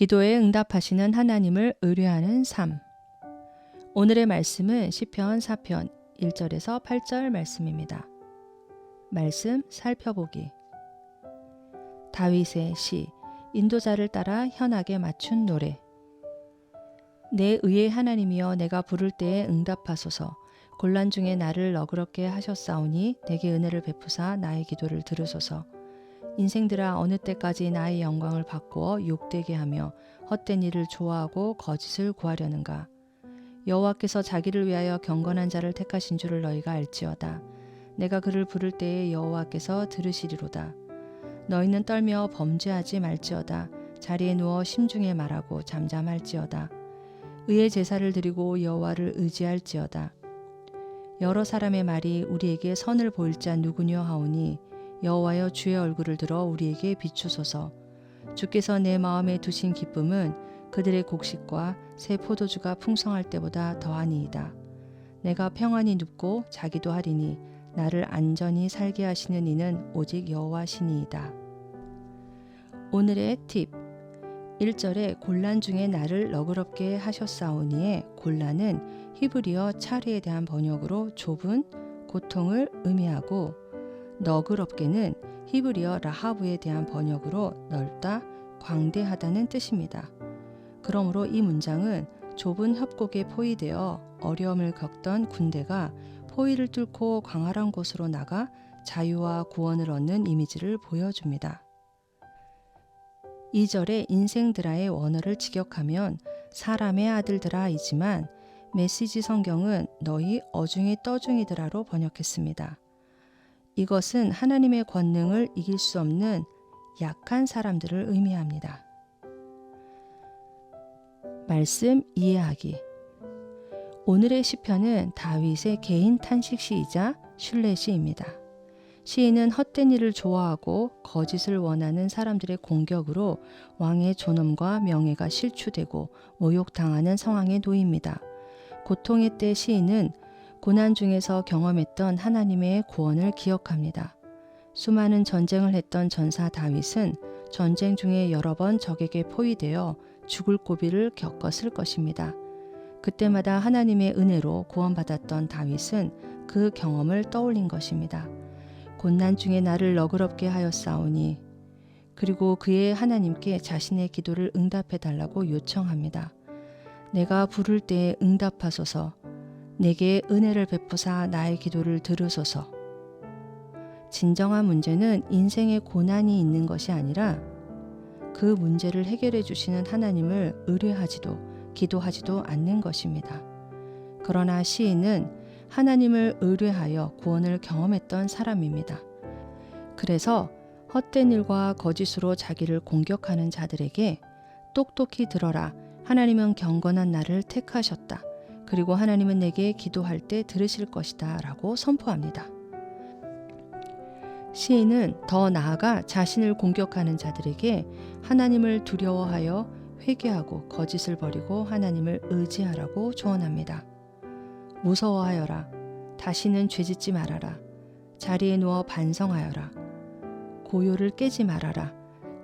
기도에 응답하시는 하나님을 의뢰하는 삶. 오늘의 말씀은 시편 4편 1절에서 8절 말씀입니다. 말씀 살펴보기. 다윗의 시 인도자를 따라 현악에 맞춘 노래. 내 의의 하나님이여 내가 부를 때에 응답하소서. 곤란 중에 나를 너그럽게 하셨사오니 내게 은혜를 베푸사 나의 기도를 들으소서. 인생들아 어느 때까지 나의 영광을 바꾸어 욕되게 하며 헛된 일을 좋아하고 거짓을 구하려는가? 여호와께서 자기를 위하여 경건한 자를 택하신 줄을 너희가 알지어다. 내가 그를 부를 때에 여호와께서 들으시리로다. 너희는 떨며 범죄하지 말지어다. 자리에 누워 심중에 말하고 잠잠할지어다. 의의 제사를 드리고 여호와를 의지할지어다. 여러 사람의 말이 우리에게 선을 보일 자 누구뇨 하오니 여호와여 주의 얼굴을 들어 우리에게 비추소서. 주께서 내 마음에 두신 기쁨은 그들의 곡식과 새 포도주가 풍성할 때보다 더하니이다. 내가 평안히 눕고 자기도 하리니 나를 안전히 살게 하시는 이는 오직 여호와시니이다. 오늘의 팁 1절에 곤란 중에 나를 너그럽게 하셨사오니에 곤란은 히브리어 차례에 대한 번역으로 좁은 고통을 의미하고 너그럽게는 히브리어 라하브에 대한 번역으로 넓다, 광대하다는 뜻입니다. 그러므로 이 문장은 좁은 협곡에 포위되어 어려움을 겪던 군대가 포위를 뚫고 광활한 곳으로 나가 자유와 구원을 얻는 이미지를 보여줍니다. 2절에 인생드라의 원어를 직역하면 사람의 아들들아이지만 메시지 성경은 너희 어중이 떠중이들아로 번역했습니다. 이것은 하나님의 권능을 이길 수 없는 약한 사람들을 의미합니다. 말씀 이해하기 오늘의 시편은 다윗의 개인 탄식시이자 신뢰시입니다. 시인은 헛된 일을 좋아하고 거짓을 원하는 사람들의 공격으로 왕의 존엄과 명예가 실추되고 모욕당하는 상황에 놓입니다. 고통의 때 시인은 고난 중에서 경험했던 하나님의 구원을 기억합니다. 수많은 전쟁을 했던 전사 다윗은 전쟁 중에 여러 번 적에게 포위되어 죽을 고비를 겪었을 것입니다. 그때마다 하나님의 은혜로 구원받았던 다윗은 그 경험을 떠올린 것입니다. 곤난 중에 나를 너그럽게 하였사오니 그리고 그의 하나님께 자신의 기도를 응답해 달라고 요청합니다. 내가 부를 때에 응답하소서 내게 은혜를 베푸사 나의 기도를 들으소서 진정한 문제는 인생의 고난이 있는 것이 아니라 그 문제를 해결해 주시는 하나님을 의뢰하지도 기도하지도 않는 것입니다. 그러나 시인은 하나님을 의뢰하여 구원을 경험했던 사람입니다. 그래서 헛된 일과 거짓으로 자기를 공격하는 자들에게 똑똑히 들어라. 하나님은 경건한 나를 택하셨다. 그리고 하나님은 내게 기도할 때 들으실 것이다. 라고 선포합니다. 시인은 더 나아가 자신을 공격하는 자들에게 하나님을 두려워하여 회개하고 거짓을 버리고 하나님을 의지하라고 조언합니다. 무서워하여라. 다시는 죄짓지 말아라. 자리에 누워 반성하여라. 고요를 깨지 말아라.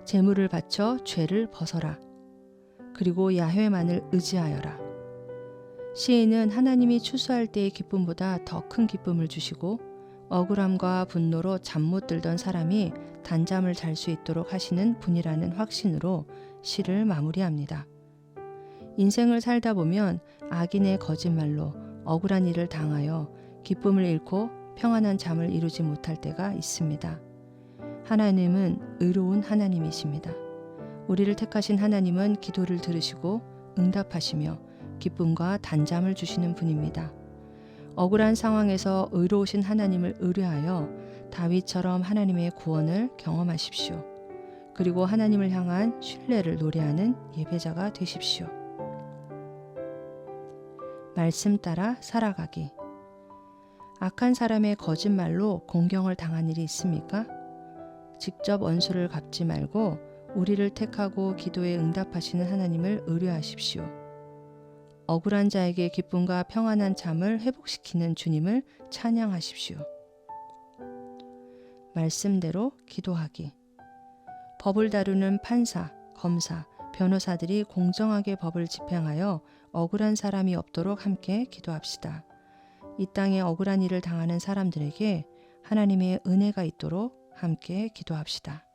재물을 바쳐 죄를 벗어라. 그리고 야훼만을 의지하여라. 시인은 하나님이 추수할 때의 기쁨보다 더 큰 기쁨을 주시고 억울함과 분노로 잠 못 들던 사람이 단잠을 잘 수 있도록 하시는 분이라는 확신으로 시를 마무리합니다. 인생을 살다 보면 악인의 거짓말로 억울한 일을 당하여 기쁨을 잃고 평안한 잠을 이루지 못할 때가 있습니다. 하나님은 의로운 하나님이십니다. 우리를 택하신 하나님은 기도를 들으시고 응답하시며 기쁨과 단잠을 주시는 분입니다. 억울한 상황에서 의로우신 하나님을 의뢰하여 다윗처럼 하나님의 구원을 경험하십시오. 그리고 하나님을 향한 신뢰를 노래하는 예배자가 되십시오. 말씀 따라 살아가기. 악한 사람의 거짓말로 공경을 당한 일이 있습니까? 직접 원수를 갚지 말고 우리를 택하고 기도에 응답하시는 하나님을 의뢰하십시오. 억울한 자에게 기쁨과 평안한 잠을 회복시키는 주님을 찬양하십시오. 말씀대로 기도하기. 법을 다루는 판사, 검사, 변호사들이 공정하게 법을 집행하여 억울한 사람이 없도록 함께 기도합시다. 이 땅에 억울한 일을 당하는 사람들에게 하나님의 은혜가 있도록 함께 기도합시다.